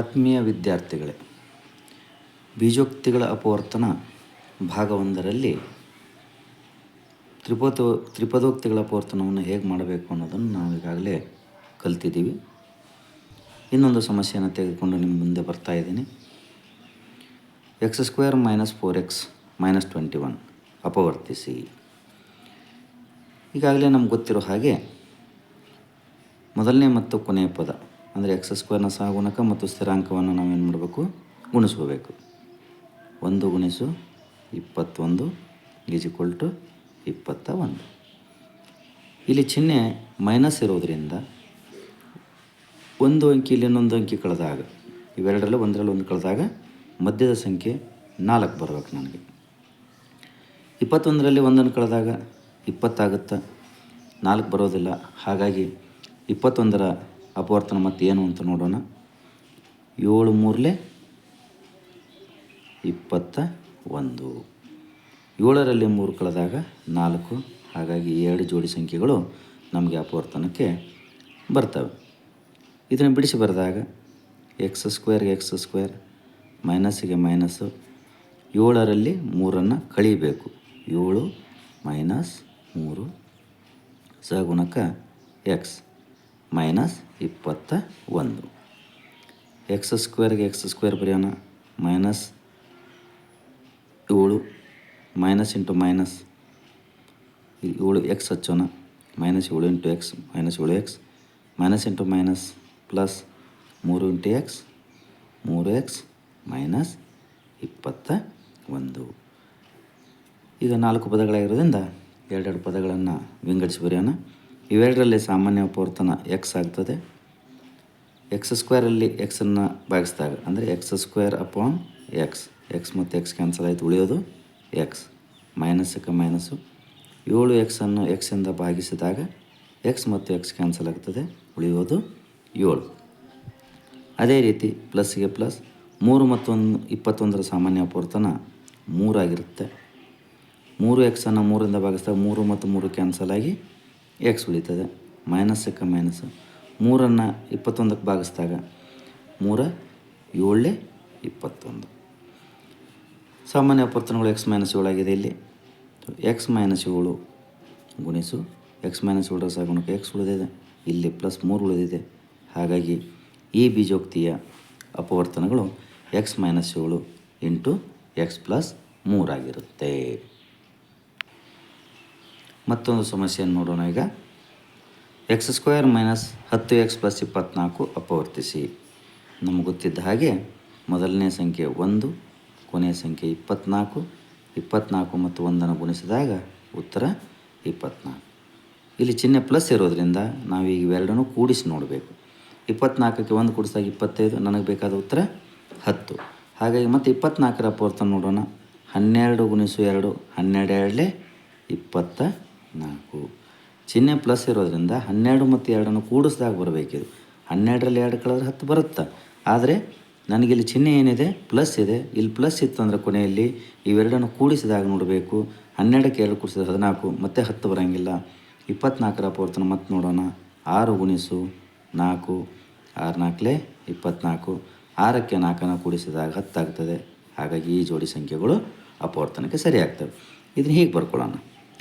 ಆತ್ಮೀಯ ವಿದ್ಯಾರ್ಥಿಗಳೇ, ಬೀಜೋಕ್ತಿಗಳ ಅಪವರ್ತನ ಭಾಗವೊಂದರಲ್ಲಿ ತ್ರಿಪದೋ, ತ್ರಿಪದೋಕ್ತಿಗಳ ಅಪವರ್ತನವನ್ನು ಹೇಗೆ ಮಾಡಬೇಕು ಅನ್ನೋದನ್ನು ನಾವು ಈಗಾಗಲೇ ಕಲ್ತಿದ್ದೀವಿ. ಇನ್ನೊಂದು ಸಮಸ್ಯೆಯನ್ನು ತೆಗೆದುಕೊಂಡು ನಿಮ್ಮ ಮುಂದೆ ಬರ್ತಾ ಇದ್ದೀನಿ. X square minus four x minus twenty one ಅಪವರ್ತಿಸಿ. ಈಗಾಗಲೇ ನಮ್ಗೆ ಗೊತ್ತಿರೋ ಹಾಗೆ ಮೊದಲನೇ ಮತ್ತು ಕೊನೆಯ ಪದ ಅಂದರೆ ಎಕ್ಸ್ ಸ್ಕ್ವೇರ್ನ ಸಹಗುಣಕ ಮತ್ತು ಸ್ಥಿರಾಂಕವನ್ನು ನಾವೇನು ಮಾಡಬೇಕು? ಗುಣಿಸ್ಕೋಬೇಕು. ಒಂದು ಗುಣಿಸು ಇಪ್ಪತ್ತೊಂದು ಈಸ್ ಇಪ್ಪತ್ತ ಒಂದು ಇಲ್ಲಿ ಚಿಹ್ನೆ ಮೈನಸ್ ಇರೋದರಿಂದ ಒಂದು ಅಂಕಿಯಲ್ಲಿ ಇನ್ನೊಂದು ಅಂಕಿ ಕಳೆದಾಗ, ಇವೆರಡರಲ್ಲೂ ಒಂದರಲ್ಲಿ ಒಂದು ಕಳೆದಾಗ ಮಧ್ಯದ ಸಂಖ್ಯೆ ನಾಲ್ಕು ಬರಬೇಕು ನನಗೆ. ಇಪ್ಪತ್ತೊಂದರಲ್ಲಿ ಒಂದನ್ನು ಕಳೆದಾಗ ಇಪ್ಪತ್ತಾಗುತ್ತೆ? ನಾಲ್ಕು ಬರೋದಿಲ್ಲ. ಹಾಗಾಗಿ ಇಪ್ಪತ್ತೊಂದರ ಅಪವರ್ತನ ಮತ್ತೆ ಏನು ಅಂತ ನೋಡೋಣ. ಏಳು ಮೂರಲೆ ಇಪ್ಪತ್ತ ಒಂದು. ಏಳರಲ್ಲಿ ಮೂರು ಕಳೆದಾಗ ನಾಲ್ಕು. ಹಾಗಾಗಿ ಎರಡು ಜೋಡಿ ಸಂಖ್ಯೆಗಳು ನಮಗೆ ಅಪವರ್ತನಕ್ಕೆ ಬರ್ತವೆ. ಇದನ್ನು ಬಿಡಿಸಿ ಬರೆದಾಗ ಎಕ್ಸ್ ಸ್ಕ್ವೇರ್ಗೆ ಎಕ್ಸ್ ಸ್ಕ್ವೇರ್ ಮೈನಸ್ಸಿಗೆ ಮೈನಸ್ಸು ಏಳರಲ್ಲಿ ಮೂರನ್ನು ಕಳೀಬೇಕು. ಏಳು ಮೈನಸ್ ಮೂರು ಸಗುಣಕ ಎಕ್ಸ್ ಮೈನಸ್ ಇಪ್ಪತ್ತ ಒಂದು. ಎಕ್ಸ್ ಸ್ಕ್ವೇರ್ಗೆ ಎಕ್ಸ್ ಸ್ಕ್ವೇರ್ ಬರೆಯೋಣ. ಮೈನಸ್ ಏಳು, ಮೈನಸ್ ಇಂಟು ಮೈನಸ್. ಏಳು ಎಕ್ಸ್ ಹಚ್ಚೋಣ. ಮೈನಸ್ ಏಳು ಇಂಟು ಎಕ್ಸ್ ಮೈನಸ್ ಏಳು x minus into minus plus ಮೂರು ಇಂಟು ಎಕ್ಸ್ ಮೂರು ಎಕ್ಸ್ ಮೈನಸ್ ಇಪ್ಪತ್ತ ಒಂದು. ಈಗ ನಾಲ್ಕು ಪದಗಳಾಗಿರೋದ್ರಿಂದ ಎರಡೆರಡು ಪದಗಳನ್ನು ವಿಂಗಡಿಸಿ ಬರೆಯೋಣ. ಇವೆರಡರಲ್ಲಿ ಸಾಮಾನ್ಯ ಅಪವರ್ತನ ಎಕ್ಸ್ ಆಗ್ತದೆ. ಎಕ್ಸ್ ಸ್ಕ್ವೇರಲ್ಲಿ ಎಕ್ಸನ್ನು ಭಾಗಿಸಿದಾಗ, ಅಂದರೆ x square upon x x ಮತ್ತು ಎಕ್ಸ್ ಕ್ಯಾನ್ಸಲ್ ಆಯಿತು, ಉಳಿಯೋದು ಎಕ್ಸ್ ಮೈನಸ್ಸಕ್ಕೆ ಮೈನಸ್ಸು ಏಳು ಎಕ್ಸನ್ನು ಎಕ್ಸಿಂದ ಭಾಗಿಸಿದಾಗ ಎಕ್ಸ್ ಮತ್ತು ಎಕ್ಸ್ ಕ್ಯಾನ್ಸಲ್ ಆಗ್ತದೆ ಉಳಿಯೋದು ಏಳು. ಅದೇ ರೀತಿ ಪ್ಲಸ್ಗೆ ಪ್ಲಸ್ ಮೂರು ಮತ್ತೊಂದು ಇಪ್ಪತ್ತೊಂದರ ಸಾಮಾನ್ಯ ಅಪವರ್ತನ ಮೂರಾಗಿರುತ್ತೆ ಮೂರು ಎಕ್ಸನ್ನು ಮೂರಿಂದ ಭಾಗಿಸಿದಾಗ ಮೂರು ಮತ್ತು ಮೂರು ಕ್ಯಾನ್ಸಲ್ ಆಗಿ ಎಕ್ಸ್ ಉಳಿತದೆ. ಮೈನಸ್ಸಕ್ಕೆ ಮೈನಸ್. ಮೂರನ್ನು ಇಪ್ಪತ್ತೊಂದಕ್ಕೆ ಭಾಗಿಸಿದಾಗ ಮೂರ, ಏಳೇ, ಇಪ್ಪತ್ತೊಂದು. ಸಾಮಾನ್ಯ ಅಪವರ್ತನಗಳು ಎಕ್ಸ್ ಮೈನಸ್ ಏಳಾಗಿದೆ ಇಲ್ಲಿ. ಎಕ್ಸ್ ಮೈನಸ್ ಏಳು ಗುಣಿಸು. ಎಕ್ಸ್ ಮೈನಸ್ ಏಳರ ಸಗುಣಕ್ಕೆ ಎಕ್ಸ್ ಉಳಿದಿದೆ. ಇಲ್ಲಿ ಪ್ಲಸ್ ಮೂರು ಉಳಿದಿದೆ. ಹಾಗಾಗಿ ಈ ಬೀಜೋಕ್ತಿಯ ಅಪವರ್ತನಗಳು ಎಕ್ಸ್ ಮೈನಸ್ ಏಳು ಇಂಟು ಎಕ್ಸ್ ಪ್ಲಸ್ ಮೂರಾಗಿರುತ್ತೆ ಮತ್ತೊಂದು ಸಮಸ್ಯೆಯನ್ನು ನೋಡೋಣ ಈಗ. ಎಕ್ಸ್ ಸ್ಕ್ವೇರ್ ಮೈನಸ್ ಹತ್ತು ಎಕ್ಸ್ ಪ್ಲಸ್ ಇಪ್ಪತ್ತ್ನಾಲ್ಕು ಅಪವರ್ತಿಸಿ. ನಮಗೆ ಗೊತ್ತಿದ್ದ ಹಾಗೆ ಮೊದಲನೇ ಸಂಖ್ಯೆ ಒಂದು ಕೊನೆಯ ಸಂಖ್ಯೆ ಇಪ್ಪತ್ತ್ನಾಲ್ಕು ಇಪ್ಪತ್ತ್ನಾಲ್ಕು ಮತ್ತು ಒಂದನ್ನು ಗುಣಿಸಿದಾಗ ಉತ್ತರ ಇಪ್ಪತ್ತ್ನಾಲ್ಕು ಇಲ್ಲಿ ಚಿಹ್ನೆ ಪ್ಲಸ್ ಇರೋದ್ರಿಂದ ನಾವು ಈಗ ಇವೆರಡನ್ನೂ ಕೂಡಿಸಿ ನೋಡಬೇಕು. ಇಪ್ಪತ್ತ್ನಾಲ್ಕಕ್ಕೆ ಒಂದು ಕೂಡಿಸಿದಾಗ ಇಪ್ಪತ್ತೈದು, ನನಗೆ ಬೇಕಾದ ಉತ್ತರ ಹತ್ತು. ಹಾಗಾಗಿ ಮತ್ತು ಇಪ್ಪತ್ತ್ನಾಲ್ಕರ ಅಪವರ್ತನ ನೋಡೋಣ. ಹನ್ನೆರಡು ಗುಣಿಸು ಎರಡು, ಹನ್ನೆರಡು ಎರಡಲೇ ಇಪ್ಪತ್ತ ನಾಲ್ಕು. ಚಿಹ್ನೆ ಪ್ಲಸ್ ಇರೋದ್ರಿಂದ ಹನ್ನೆರಡು ಮತ್ತು ಎರಡನ್ನು ಕೂಡಿಸಿದಾಗ ಬರಬೇಕಿದು. ಹನ್ನೆರಡರಲ್ಲಿ ಎರಡು ಕಳೆದ್ರೆ ಹತ್ತು ಬರುತ್ತೆ? ಆದರೆ ನನಗಿಲ್ಲಿ ಚಿಹ್ನೆ ಏನಿದೆ? ಪ್ಲಸ್ ಇದೆ. ಇಲ್ಲಿ ಪ್ಲಸ್ ಇತ್ತು ಅಂದರೆ ಕೊನೆಯಲ್ಲಿ ಇವೆರಡನ್ನು ಕೂಡಿಸಿದಾಗ ನೋಡಬೇಕು. ಹನ್ನೆರಡಕ್ಕೆ ಎರಡು ಕೂಡಿಸಿದ್ರೆ ಹದಿನಾಲ್ಕು, ಮತ್ತೆ ಹತ್ತು ಬರೋಂಗಿಲ್ಲ. ಇಪ್ಪತ್ನಾಲ್ಕರ ಅಪವರ್ತನ ಮತ್ತೆ ನೋಡೋಣ. ಆರು ಗುಣಿಸು ನಾಲ್ಕು. ಆರು ನಾಲ್ಕಲೇ ಇಪ್ಪತ್ನಾಲ್ಕು. ಆರಕ್ಕೆ ನಾಲ್ಕನ್ನು ಕೂಡಿಸಿದಾಗ ಹತ್ತಾಗ್ತದೆ. ಹಾಗಾಗಿ ಈ ಜೋಡಿ ಸಂಖ್ಯೆಗಳು ಅಪವರ್ತನಕ್ಕೆ ಸರಿಯಾಗ್ತವೆ. ಇದನ್ನ ಹೀಗೆ ಬರ್ಕೊಳ್ಳೋಣ.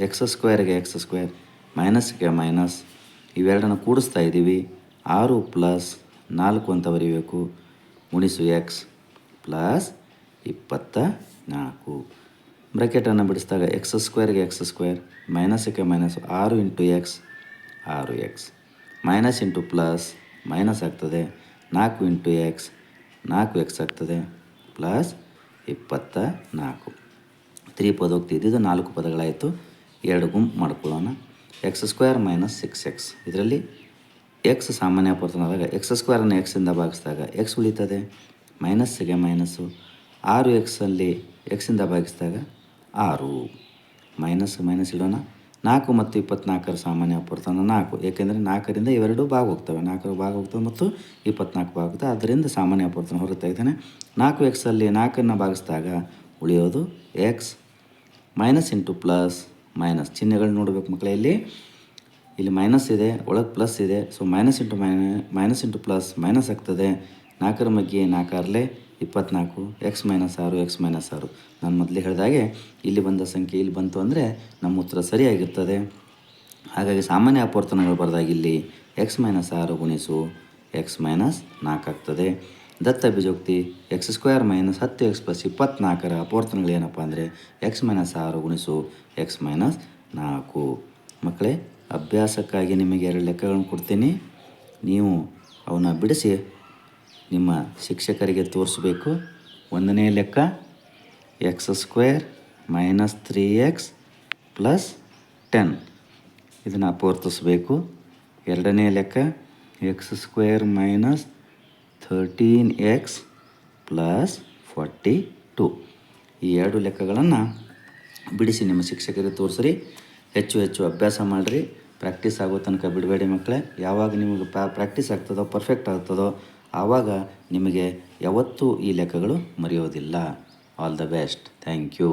ಎಕ್ಸ್ ಸ್ಕ್ವೇರ್ಗೆ ಎಕ್ಸ್ ಸ್ಕ್ವೇರ್ ಮೈನಸ್ಗೆ ಮೈನಸ್, ಇವೆರಡನ್ನು ಕೂಡಿಸ್ತಾ ಇದ್ದೀವಿ. ಆರು ಪ್ಲಸ್ ನಾಲ್ಕು ಅಂತ ಬರೀಬೇಕು. ಉಣಿಸು ಎಕ್ಸ್ ಪ್ಲಸ್ ಇಪ್ಪತ್ತ ನಾಲ್ಕು. ಬ್ರ್ಯಾಕೆಟನ್ನು ಬಿಡಿಸಿದಾಗ ಎಕ್ಸ್ ಸ್ಕ್ವೇರ್ಗೆ ಎಕ್ಸ್ ಸ್ಕ್ವೇರ್ ಮೈನಸ್ಗೆ ಮೈನಸ್ ಆರು ಇಂಟು ಎಕ್ಸ್, ಆರು x. Minus into plus minus ಆಗ್ತದೆ. ನಾಲ್ಕು ಇಂಟು ಎಕ್ಸ್, ನಾಲ್ಕು ಎಕ್ಸ್ ಆಗ್ತದೆ. ಪ್ಲಸ್ ಇಪ್ಪತ್ತ ನಾಲ್ಕು. ತ್ರೀ ಪದ ಹೋಗ್ತಿದ್ದು ನಾಲ್ಕು ಪದಗಳಾಯಿತು. ಎರಡು ಗುಂಪು ಮಾಡ್ಕೊಳ್ಳೋಣ. X square minus six x ಇದರಲ್ಲಿ ಎಕ್ಸ್ ಸಾಮಾನ್ಯ ಪರ್ತನಾದಾಗ ಎಕ್ಸ್ ಸ್ಕ್ವೇರನ್ನು ಎಕ್ಸಿಂದ ಭಾಗಿಸಿದಾಗ ಎಕ್ಸ್ ಉಳಿತದೆ. ಮೈನಸ್ಸಿಗೆ ಮೈನಸ್ಸು ಆರು ಎಕ್ಸಲ್ಲಿ ಎಕ್ಸಿಂದ ಭಾಗಿಸಿದಾಗ ಆರು. ಮೈನಸ್ ಮೈನಸ್ ಇಡೋಣ. ನಾಲ್ಕು ಮತ್ತು ಇಪ್ಪತ್ನಾಲ್ಕರ ಸಾಮಾನ್ಯ ಅಪವರ್ತನ ನಾಲ್ಕು. ಏಕೆಂದರೆ ನಾಲ್ಕರಿಂದ ಇವೆರಡು ಭಾಗ ಹೋಗ್ತವೆ. ನಾಲ್ಕರ ಭಾಗ ಹೋಗ್ತವೆ ಮತ್ತು ಇಪ್ಪತ್ನಾಲ್ಕು ಭಾಗ ಹೋಗ್ತವೆ. ಅದರಿಂದ ಸಾಮಾನ್ಯ ಅಪವರ್ತನ ಹೊರತಾಗಿದ್ದಾನೆ ನಾಲ್ಕು ಎಕ್ಸಲ್ಲಿ ನಾಲ್ಕನ್ನು ಭಾಗಿಸಿದಾಗ ಉಳಿಯೋದು x minus into plus minus ಚಿಹ್ನೆಗಳು ನೋಡಬೇಕು ಮಕ್ಕಳೇ ಇಲ್ಲಿ. ಇಲ್ಲಿ ಮೈನಸ್ ಇದೆ, ಒಳಗೆ ಪ್ಲಸ್ ಇದೆ. ಸೊ ಮೈನಸ್ ಇಂಟು ಮೈನ ಮೈನಸ್ ಇಂಟು ಪ್ಲಸ್ ಮೈನಸ್ ಆಗ್ತದೆ. ನಾಲ್ಕರ ಮಗ್ಗಿ ನಾಲ್ಕಾರಲೆ ಇಪ್ಪತ್ನಾಲ್ಕು ಎಕ್ಸ್ ಮೈನಸ್ ಆರು ಎಕ್ಸ್ ಮೈನಸ್ ಆರು. ನಾನು ಮೊದಲೇ ಹೇಳಿದಾಗೆ ಇಲ್ಲಿ ಬಂದ ಸಂಖ್ಯೆ ಇಲ್ಲಿ ಬಂತು ಅಂದರೆ ನಮ್ಮ ಉತ್ತರ ಸರಿಯಾಗಿರ್ತದೆ. ಹಾಗಾಗಿ ಸಾಮಾನ್ಯ ಅಪವರ್ತನಗಳು ಬರೆದಾಗ ಇಲ್ಲಿ ಎಕ್ಸ್ ಮೈನಸ್ ಆರು ಗುಣಿಸು ಎಕ್ಸ್ ಮೈನಸ್ ನಾಲ್ಕು ಆಗ್ತದೆ. ದತ್ತ ಬೀಜೋಕ್ತಿ ಎಕ್ಸ್ ಸ್ಕ್ವೇರ್ ಮೈನಸ್ ಹತ್ತು ಎಕ್ಸ್ ಪ್ಲಸ್ ಇಪ್ಪತ್ನಾಲ್ಕರ ಅಪವರ್ತನಗಳು ಏನಪ್ಪ ಅಂದರೆ ಎಕ್ಸ್ ಮೈನಸ್ ಆರು ಗುಣಿಸು ಎಕ್ಸ್ ಮೈನಸ್ ನಾಲ್ಕು. ಮಕ್ಕಳೇ, ಅಭ್ಯಾಸಕ್ಕಾಗಿ ನಿಮಗೆ ಎರಡು ಲೆಕ್ಕಗಳನ್ನು ಕೊಡ್ತೀನಿ. ನೀವು ಅವನ್ನ ಬಿಡಿಸಿ ನಿಮ್ಮ ಶಿಕ್ಷಕರಿಗೆ ತೋರಿಸ್ಬೇಕು. ಒಂದನೇ ಲೆಕ್ಕ x square minus three x plus ten ಇದನ್ನು ಅಪವರ್ತಿಸಬೇಕು. ಎರಡನೇ ಲೆಕ್ಕ x square minus thirteen x plus forty two ಈ ಎರಡು ಲೆಕ್ಕಗಳನ್ನು ಬಿಡಿಸಿ ನಿಮ್ಮ ಶಿಕ್ಷಕರಿಗೆ ತೋರಿಸ್ರಿ. ಹೆಚ್ಚು ಹೆಚ್ಚು ಅಭ್ಯಾಸ ಮಾಡಿರಿ. ಪ್ರಾಕ್ಟೀಸ್ ಆಗೋ ತನಕ ಬಿಡಬೇಡಿ ಮಕ್ಕಳೇ. ಯಾವಾಗ ನಿಮಗೆ ಪ್ರಾಕ್ಟೀಸ್ ಆಗ್ತದೋ ಪರ್ಫೆಕ್ಟ್ ಆಗ್ತದೋ, ಆವಾಗ ನಿಮಗೆ ಯಾವತ್ತೂ ಈ ಲೆಕ್ಕಗಳು ಮರೆಯೋದಿಲ್ಲ. All the best thank you